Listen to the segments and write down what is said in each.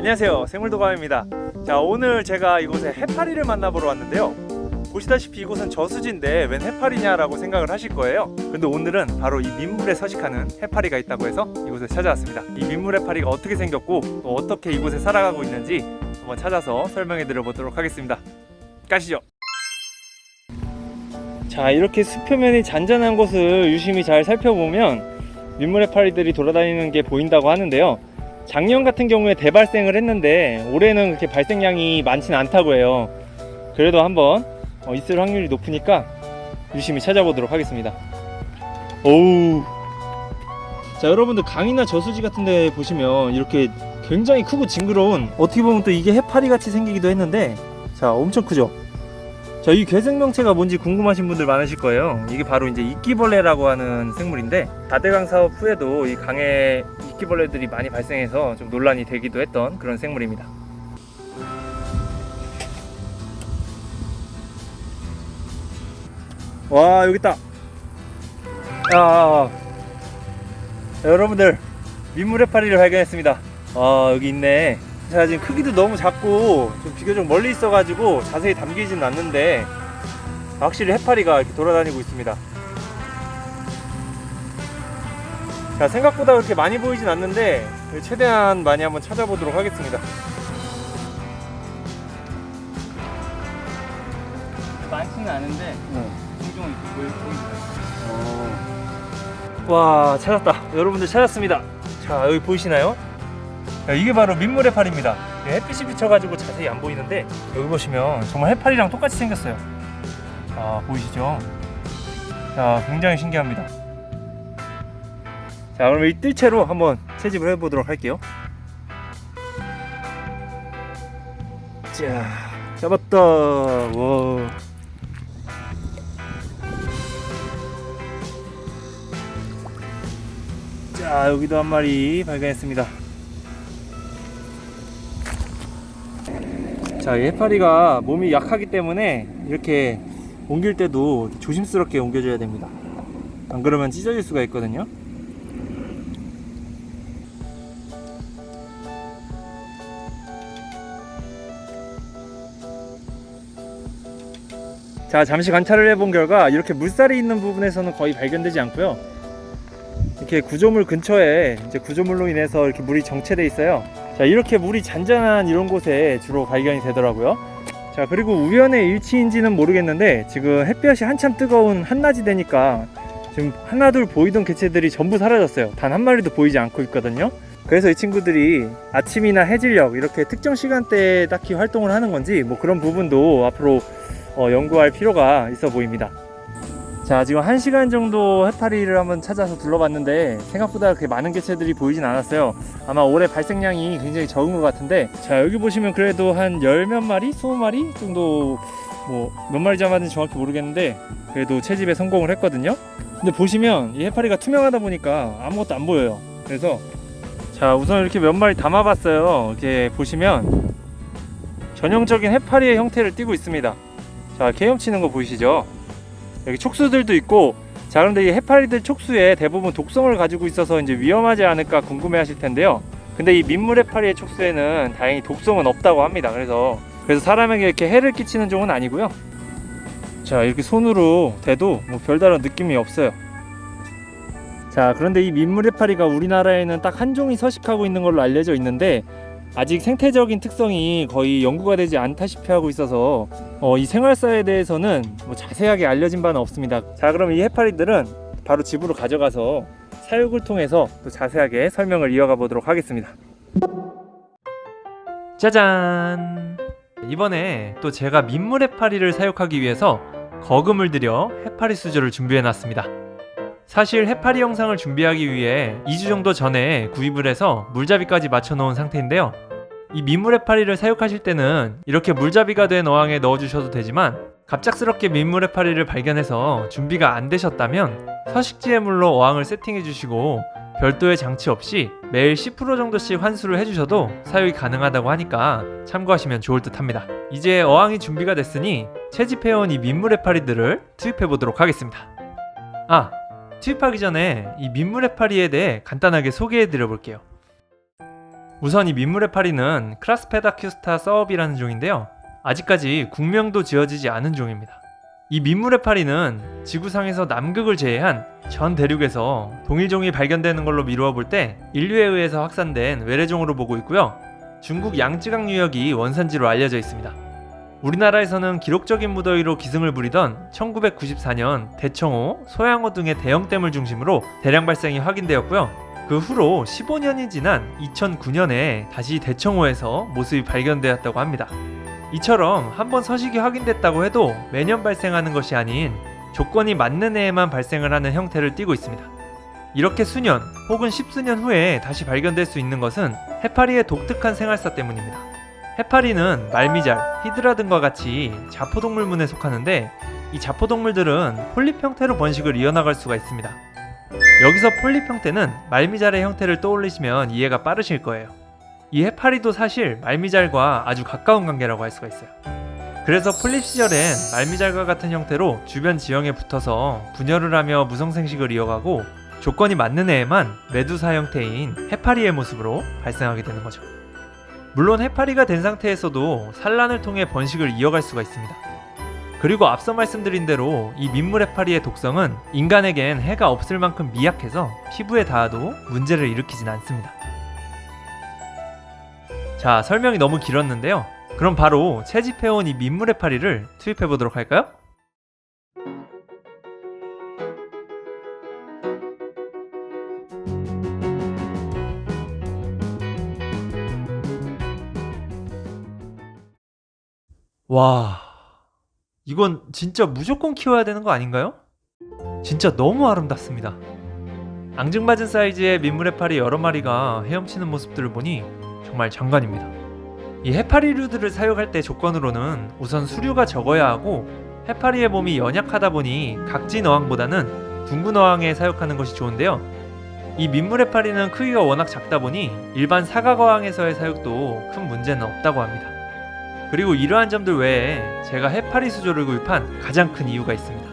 안녕하세요. 생물도감입니다. 자 오늘 제가 이곳에 해파리를 만나보러 왔는데요. 보시다시피 이곳은 저수지인데 웬 해파리냐라고 생각을 하실 거예요. 근데 오늘은 바로 이 민물에 서식하는 해파리가 있다고 해서 이곳에 찾아왔습니다. 이 민물 해파리가 어떻게 생겼고 또 어떻게 이곳에 살아가고 있는지 한번 찾아서 설명해 드려 보도록 하겠습니다. 가시죠. 자 이렇게 수표면이 잔잔한 곳을 유심히 잘 살펴보면 민물 해파리들이 돌아다니는 게 보인다고 하는데요 작년 같은 경우에 대발생을 했는데 올해는 그렇게 발생량이 많지는 않다고 해요. 그래도 한번 어, 있을 확률이 높으니까 유심히 찾아보도록 하겠습니다. 오우. 자 여러분들 강이나 저수지 같은 데 보시면 이렇게 굉장히 크고 징그러운 어떻게 보면 또 이게 해파리 같이 생기기도 했는데 자 엄청 크죠? 자 이 괴생명체가 뭔지 궁금하신 분들 많으실 거예요. 이게 바로 이제 이끼벌레라고 하는 생물인데 4대강 사업 후에도 이 강에 이끼벌레들이 많이 발생해서 좀 논란이 되기도 했던 그런 생물입니다. 와 여기 있다. 아, 여러분들 민물 해파리를 발견했습니다. 아 여기 있네. 제가 지금 크기도 너무 작고 좀 비교적 멀리 있어가지고 자세히 담기진 않는데 확실히 해파리가 이렇게 돌아다니고 있습니다. 자 생각보다 그렇게 많이 보이진 않는데 최대한 많이 한번 찾아보도록 하겠습니다. 많지는 않은데 종종 이렇게 보입니다. 와 찾았다 여러분들 찾았습니다 자 여기 보이시나요 자, 이게 바로 민물 해파리입니다. 예, 햇빛이 비쳐가지고 자세히 안 보이는데 여기 보시면 정말 해파리랑 똑같이 생겼어요. 아 보이시죠? 자 굉장히 신기합니다. 자 그럼 이 뜰채로 한번 채집을 해보도록 할게요. 자 잡았다. 와. 자 여기도 한 마리 발견했습니다 자, 이 해파리가 몸이 약하기 때문에 이렇게 옮길 때도 조심스럽게 옮겨줘야 됩니다. 안 그러면 찢어질 수가 있거든요. 자, 잠시 관찰을 해본 결과 이렇게 물살이 있는 부분에서는 거의 발견되지 않고요. 이렇게 구조물 근처에 이제 구조물로 인해서 이렇게 물이 정체돼 있어요. 자, 이렇게 물이 잔잔한 이런 곳에 주로 발견이 되더라고요. 자, 그리고 우연의 일치인지는 모르겠는데 지금 햇볕이 한참 뜨거운 한낮이 되니까 지금 하나둘 보이던 개체들이 전부 사라졌어요. 단 한 마리도 보이지 않고 있거든요. 그래서 이 친구들이 아침이나 해질녘 이렇게 특정 시간대에 딱히 활동을 하는 건지 뭐 그런 부분도 앞으로 어, 연구할 필요가 있어 보입니다. 자 지금 1시간 정도 해파리를 한번 찾아서 둘러봤는데 생각보다 그렇게 많은 개체들이 보이진 않았어요. 아마 올해 발생량이 굉장히 적은 것 같은데 자 여기 보시면 그래도 한 열 몇 마리? 20마리 정도 뭐 몇 마리 잡았는지 정확히 모르겠는데 그래도 채집에 성공을 했거든요. 근데 보시면 이 해파리가 투명하다 보니까 아무것도 안 보여요. 그래서 자 우선 이렇게 몇 마리 담아봤어요. 이렇게 보시면 전형적인 해파리의 형태를 띠고 있습니다. 자 헤엄치는 거 보이시죠 여기 촉수들도 있고 자 그런데 이 해파리들 촉수에 대부분 독성을 가지고 있어서 이제 위험하지 않을까 궁금해 하실 텐데요. 근데 이 민물 해파리의 촉수에는 다행히 독성은 없다고 합니다. 그래서 그래서 사람에게 이렇게 해를 끼치는 종은 아니고요. 자 이렇게 손으로 대도 뭐 별다른 느낌이 없어요. 자 그런데 이 민물 해파리가 우리나라에는 딱 한 종이 서식하고 있는 걸로 알려져 있는데 아직 생태적인 특성이 거의 연구가 되지 않다시피 하고 있어서 어, 이 생활사에 대해서는 뭐 자세하게 알려진 바는 없습니다. 자, 그럼 이 해파리들은 바로 집으로 가져가서 사육을 통해서 또 자세하게 설명을 이어가 보도록 하겠습니다. 짜잔! 이번에 또 제가 민물 해파리를 사육하기 위해서 거금을 들여 해파리 수조를 준비해 놨습니다. 사실 해파리 영상을 준비하기 위해 2주 정도 전에 구입을 해서 물잡이까지 맞춰 놓은 상태인데요. 이 민물 해파리를 사육하실 때는 이렇게 물잡이가 된 어항에 넣어 주셔도 되지만 갑작스럽게 민물 해파리를 발견해서 준비가 안 되셨다면 서식지의 물로 어항을 세팅해 주시고 별도의 장치 없이 매일 10% 정도씩 환수를 해주셔도 사육이 가능하다고 하니까 참고하시면 좋을 듯 합니다. 이제 어항이 준비가 됐으니 채집해온 이 민물 해파리들을 투입해 보도록 하겠습니다. 아, 투입하기 전에 이 민물 해파리에 대해 간단하게 소개해 드려 볼게요. 우선 이 민물 해파리는 크라스페다큐스타 서업이라는 종인데요. 아직까지 국명도 지어지지 않은 종입니다. 이 민물 해파리는 지구상에서 남극을 제외한 전 대륙에서 동일종이 발견되는 걸로 미루어 볼 때 인류에 의해서 확산된 외래종으로 보고 있고요. 중국 양쯔강 유역이 원산지로 알려져 있습니다. 우리나라에서는 기록적인 무더위로 기승을 부리던 1994년 대청호, 소양호 등의 대형댐을 중심으로 대량 발생이 확인되었고요. 그 후로 15년이 지난 2009년에 다시 대청호에서 모습이 발견되었다고 합니다. 이처럼 한번 서식이 확인됐다고 해도 매년 발생하는 것이 아닌 조건이 맞는 해에만 발생을 하는 형태를 띠고 있습니다. 이렇게 수년 혹은 십수년 후에 다시 발견될 수 있는 것은 해파리의 독특한 생활사 때문입니다. 해파리는 말미잘, 히드라 등과 같이 자포동물문에 속하는데 이 자포동물들은 폴립 형태로 번식을 이어나갈 수가 있습니다. 여기서 폴립 형태는 말미잘의 형태를 떠올리시면 이해가 빠르실 거예요. 이 해파리도 사실 말미잘과 아주 가까운 관계라고 할 수가 있어요. 그래서 폴립 시절엔 말미잘과 같은 형태로 주변 지형에 붙어서 분열을 하며 무성생식을 이어가고 조건이 맞는 해에만 메두사 형태인 해파리의 모습으로 발생하게 되는 거죠. 물론 해파리가 된 상태에서도 산란을 통해 번식을 이어갈 수가 있습니다. 그리고 앞서 말씀드린 대로 이 민물 해파리의 독성은 인간에겐 해가 없을 만큼 미약해서 피부에 닿아도 문제를 일으키진 않습니다. 자, 설명이 너무 길었는데요. 그럼 바로 채집해온 이 민물 해파리를 투입해 보도록 할까요? 와, 이건 진짜 무조건 키워야 되는 거 아닌가요? 진짜 너무 아름답습니다. 앙증맞은 사이즈의 민물 해파리 여러 마리가 헤엄치는 모습들을 보니 정말 장관입니다. 이 해파리류들을 사육할 때 조건으로는 우선 수류가 적어야 하고 해파리의 몸이 연약하다 보니 각진 어항보다는 둥근 어항에 사육하는 것이 좋은데요. 이 민물 해파리는 크기가 워낙 작다 보니 일반 사각 어항에서의 사육도 큰 문제는 없다고 합니다. 그리고 이러한 점들 외에 제가 해파리 수조를 구입한 가장 큰 이유가 있습니다.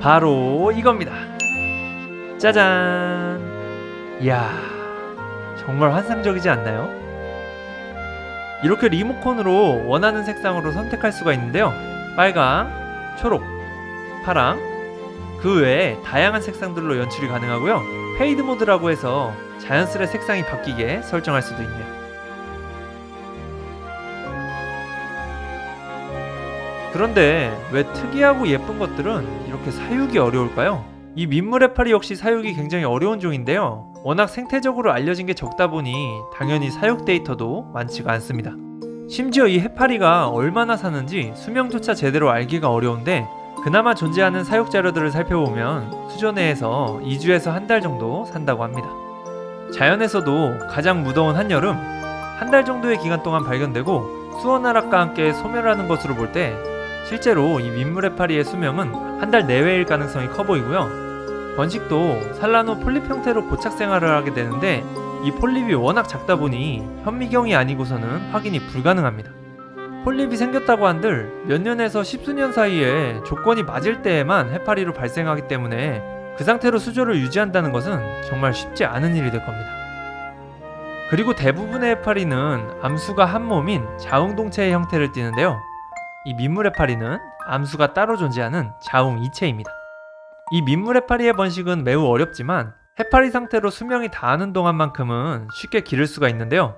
바로 이겁니다. 짜잔! 이야, 정말 환상적이지 않나요? 이렇게 리모컨으로 원하는 색상으로 선택할 수가 있는데요. 빨강, 초록, 파랑, 그 외에 다양한 색상들로 연출이 가능하고요. 페이드 모드라고 해서 자연스레 색상이 바뀌게 설정할 수도 있네요. 그런데 왜 특이하고 예쁜 것들은 이렇게 사육이 어려울까요? 이 민물 해파리 역시 사육이 굉장히 어려운 종인데요. 워낙 생태적으로 알려진 게 적다 보니 당연히 사육 데이터도 많지가 않습니다. 심지어 이 해파리가 얼마나 사는지 수명조차 제대로 알기가 어려운데 그나마 존재하는 사육 자료들을 살펴보면 수조 내에서 2주에서 한 달 정도 산다고 합니다. 자연에서도 가장 무더운 한여름 한 달 정도의 기간 동안 발견되고 수원나락과 함께 소멸하는 것으로 볼 때 실제로 이 민물 해파리의 수명은 한 달 내외일 가능성이 커 보이고요. 번식도 산란 후 폴립 형태로 고착 생활을 하게 되는데 이 폴립이 워낙 작다 보니 현미경이 아니고서는 확인이 불가능합니다. 폴립이 생겼다고 한들 몇 년에서 십수년 사이에 조건이 맞을 때에만 해파리로 발생하기 때문에 그 상태로 수조를 유지한다는 것은 정말 쉽지 않은 일이 될 겁니다. 그리고 대부분의 해파리는 암수가 한 몸인 자웅동체의 형태를 띠는데요. 이 민물 해파리는 암수가 따로 존재하는 자웅 이체입니다. 이 민물 해파리의 번식은 매우 어렵지만 해파리 상태로 수명이 다하는 동안만큼은 쉽게 기를 수가 있는데요.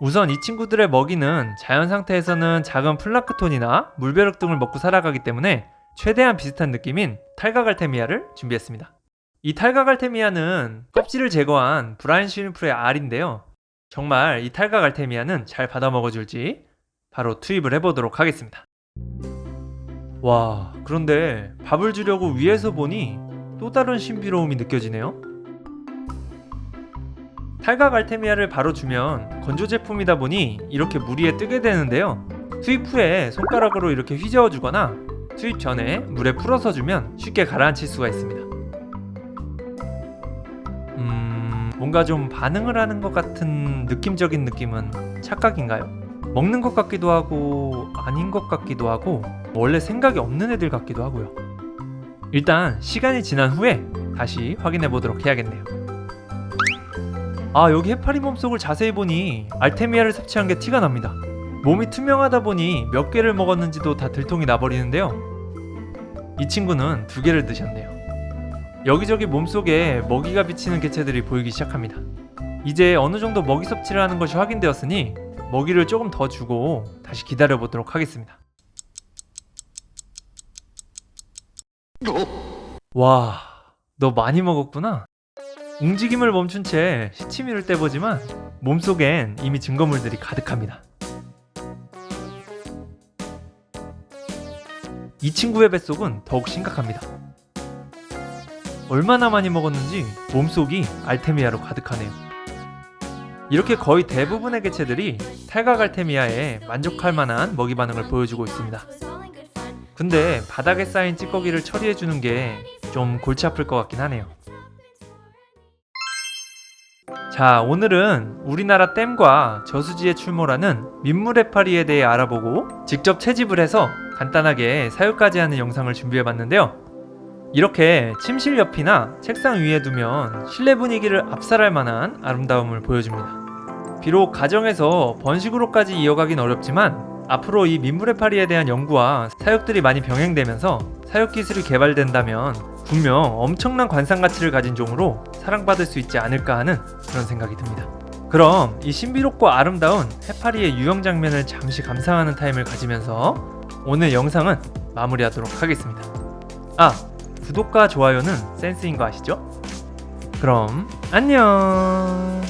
우선 이 친구들의 먹이는 자연 상태에서는 작은 플랑크톤이나 물벼룩 등을 먹고 살아가기 때문에 최대한 비슷한 느낌인 탈가갈테미아를 준비했습니다. 이 탈가갈테미아는 껍질을 제거한 브라인 슈림프의 알인데요. 정말 이 탈가갈테미아는 잘 받아 먹어줄지 바로 투입을 해보도록 하겠습니다. 와, 그런데 밥을 주려고 위에서 보니 또 다른 신비로움이 느껴지네요. 탈각 알테미아를 바로 주면 건조 제품이다 보니 이렇게 물 위에 뜨게 되는데요. 투입 후에 손가락으로 이렇게 휘저어 주거나 투입 전에 물에 풀어서 주면 쉽게 가라앉힐 수가 있습니다. 음, 뭔가 좀 반응을 하는 것 같은 느낌적인 느낌은 착각인가요? 먹는 것 같기도 하고 아닌 것 같기도 하고 원래 생각이 없는 애들 같기도 하고요. 일단 시간이 지난 후에 다시 확인해 보도록 해야겠네요. 아 여기 해파리 몸속을 자세히 보니 알테미아를 섭취한 게 티가 납니다. 몸이 투명하다 보니 몇 개를 먹었는지도 다 들통이 나버리는데요. 이 친구는 두 개를 드셨네요. 여기저기 몸속에 먹이가 비치는 개체들이 보이기 시작합니다. 이제 어느 정도 먹이 섭취를 하는 것이 확인되었으니 먹이를 조금 더 주고 다시 기다려 보도록 하겠습니다. 와, 너 많이 먹었구나. 움직임을 멈춘 채 시치미를 떼보지만 몸속엔 이미 증거물들이 가득합니다. 이 친구의 뱃속은 더욱 심각합니다. 얼마나 많이 먹었는지 몸속이 알테미아로 가득하네요. 이렇게 거의 대부분의 개체들이 탈각 알테미아에 만족할 만한 먹이 반응을 보여주고 있습니다. 근데 바닥에 쌓인 찌꺼기를 처리해주는 게 좀 골치 아플 것 같긴 하네요. 자, 오늘은 우리나라 댐과 저수지에 출몰하는 민물 해파리에 대해 알아보고 직접 채집을 해서 간단하게 사육까지 하는 영상을 준비해봤는데요. 이렇게 침실 옆이나 책상 위에 두면 실내 분위기를 압살할 만한 아름다움을 보여줍니다. 비록 가정에서 번식으로까지 이어가긴 어렵지만 앞으로 이 민물 해파리에 대한 연구와 사육들이 많이 병행되면서 사육 기술이 개발된다면 분명 엄청난 관상 가치를 가진 종으로 사랑받을 수 있지 않을까 하는 그런 생각이 듭니다. 그럼 이 신비롭고 아름다운 해파리의 유형 장면을 잠시 감상하는 타임을 가지면서 오늘 영상은 마무리하도록 하겠습니다. 아, 구독과 좋아요는 센스인 거 아시죠? 그럼 안녕.